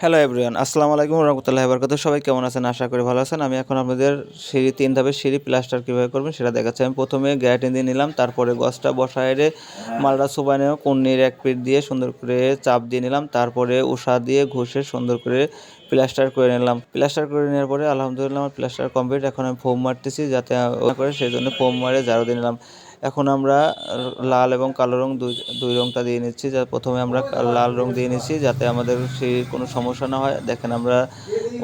Hello everyone আসসালামু আলাইকুম রহমতুল্লাহ বরকত সবাই কেমন আছেন? আশা করি ভালো আছেন। আমি এখন আপনাদের সিঁড়ি তিন ধাপের সিঁড়ি প্লাস্টার কীভাবে করবেন সেটা দেখাচ্ছি। আমি প্রথমে গ্যারাটিন দিয়ে নিলাম, তারপরে গছটা বসায় রে মালটা সুবানে কন্নির এক পিঠ দিয়ে সুন্দর করে চাপ দিয়ে নিলাম, তারপরে উষা দিয়ে ঘষে সুন্দর করে প্লাস্টার করে নিলাম। প্লাস্টার করে নেওয়ার পরে আলহামদুলিল্লাহ আমার প্লাস্টার কমপ্লিট এখন আমি ফোম মারতেছি যাতে করে সেই জন্য ফোম মারে ঝাড়ু দিয়ে নিলাম। এখন আমরা লাল এবং কালো রং দুই দুই রংটা দিয়ে নিচ্ছি। যা প্রথমে আমরা লাল রং দিয়ে নিচ্ছি যাতে আমাদের সেই কোনো সমস্যা না হয়। দেখেন আমরা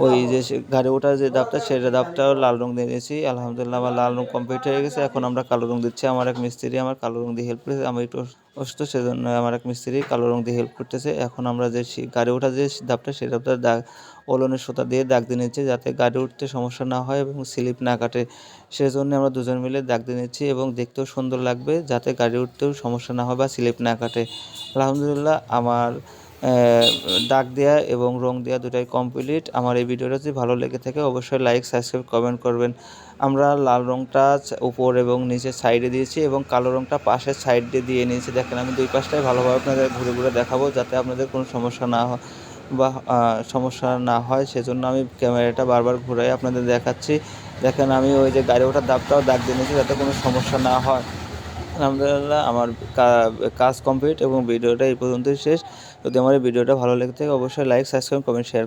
ওই যে গাড়ি ওঠার যে ডাবটা সেটা ডাবটাও লাল রং দিয়ে নিয়েছি আলহামদুলিল্লাহ আমার লাল রং কমপ্লিট হয়ে গেছে। এখন আমরা কালো রং দিচ্ছি। আমার এক মিস্ত্রি আমার কালো রং দিয়ে হেল্প করেছে। আমি একটু অসুস্থ, সেজন্য আমার এক মিস্ত্রি কালো রং দিয়ে হেল্প করতেছে। এখন আমরা যে গাড়ি ওঠার যে ডাবটা সেই ডাবটা দাগ ওলনের সুতা দিয়ে দাগ দিয়ে নিচ্ছি যাতে গাড়ি উঠতে সমস্যা না হয় এবং স্লিপ না কাটে। সেজন্য আমরা দুজন মিলে দাগ দিয়ে নিচ্ছি এবং দেখতেও সুন্দর লাগবে যাতে গাড়ি উঠতেও সমস্যা না হয় বা স্লিপ না কাটে। আলহামদুলিল্লাহ আমার দাগ দেওয়া এবং রং দেওয়া দুটাই কমপ্লিট আমার এই ভিডিওটা যদি ভালো লেগে থাকে, অবশ্যই লাইক সাবস্ক্রাইব কমেন্ট করবেন। আমরা লাল রংটা উপর এবং নিচে সাইডে দিয়েছি এবং কালো রংটা পাশের সাইড দিয়ে নিয়েছি। দেখেন, আমি দুই পাশটাই ভালোভাবে আপনাদের ঘুরে ঘুরে দেখাবো যাতে আপনাদের কোনো সমস্যা না হয় বা সমস্যা না হয়। সেজন্য আমি ক্যামেরাটা বারবার ঘুরাই আপনাদের দেখাচ্ছি। দেখেন, আমি ওই যে গাড়ি ওঠার দাগটাও দাগ দিয়ে নিয়েছি যাতে কোনো সমস্যা না হয়। আলহামদুলিল্লাহ, আমার কাজ কমপ্লিট এবং ভিডিওটা এই পর্যন্তই শেষ। যদি আমার এই ভিডিওটা ভালো লেগে থাকে, অবশ্যই লাইক সাবস্ক্রাইব কমেন্ট শেয়ার